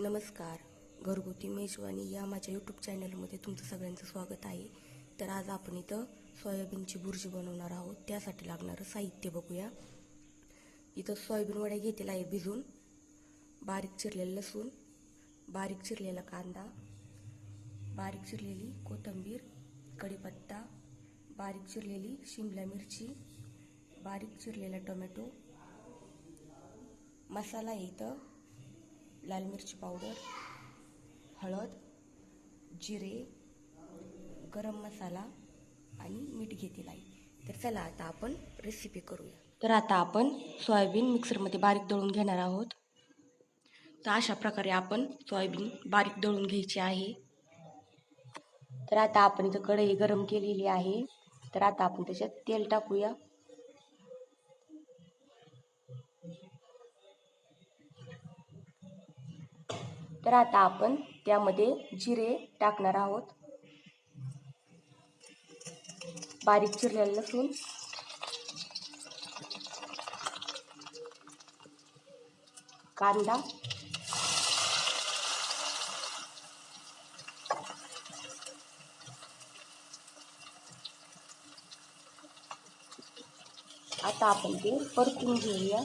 नमस्कार. घरगुती मेजवानी या माझ्या यूट्यूब चॅनलमध्ये तुमचं सगळ्यांचं स्वागत आहे. तर आज आपण इथं सोयाबीनची बुर्जी बनवणार आहोत. त्यासाठी लागणारं साहित्य बघूया. इथं सोयाबीन वड्या घेतलेला आहे भिजून. बारीक चिरलेलं लसूण बारीक चिरलेला कांदा बारीक चिरलेली कोथिंबीर कढीपत्ता बारीक चिरलेली शिमला मिरची बारीक चिरलेला टोमॅटो मसाला आहे इथं. लाल मिरची पावडर हळद जिरे गरम मसाला आणि मीठ घेतील आहे तर चला आता आपण रेसिपी करूया. तर आता आपण सोयाबीन मिक्सरमध्ये बारीक दळून घेणार आहोत. तर अशा प्रकारे आपण सोयाबीन बारीक दळून घ्यायची आहे. तर आता आपण इथं कढई गरम केलेली आहे. तर आता आपण त्याच्यात तेल टाकूया. तर आता आपण त्यामध्ये जिरे टाकणार आहोत. बारीक चिरलेलं लसूण. कांदा. आता आपण ते परतून घेऊया.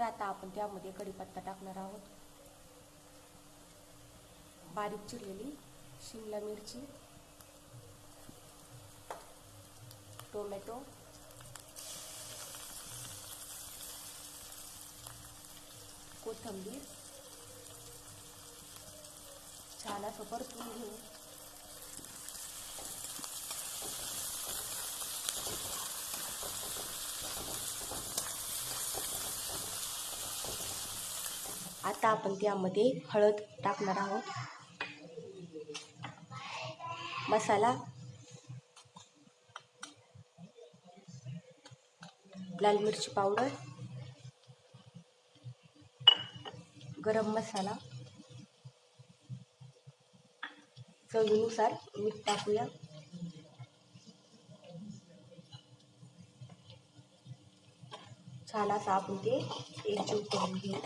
तर आता आपण त्यामध्ये कढीपत्ता टाकणार आहोत. बारीक चिरलेली शिमला मिरची टोमॅटो कोथिंबीर छान असं परतून घेऊ. आता आपण त्यामध्ये हळद टाकणार आहोत. मसाला लाल मिरची पावडर गरम मसाला चवीनुसार मीठ टाकूया. छान असं आपण ते एकजीव करून घेऊ.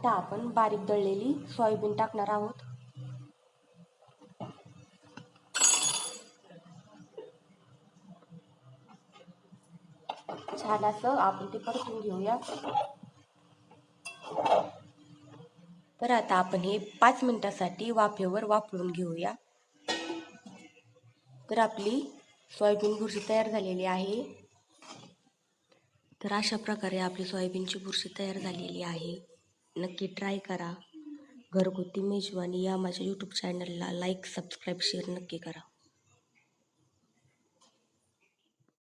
आता आपण बारीक दळलेली सोयाबीन टाकणार आहोत. छान असं आपण ते परतून घेऊया. तर आता आपण हे पाच मिनिटासाठी वाफेवर वापरून घेऊया. तर आपली सोयाबीन बुरशी तयार झालेली आहे. तर अशा प्रकारे आपली सोयाबीनची बुरशी तयार झालेली आहे. नक्की ट्राय करा. घरगुती मेजवानी या माझ्या यूट्यूब चॅनलला लाईक सबस्क्राईब शेअर नक्की करा.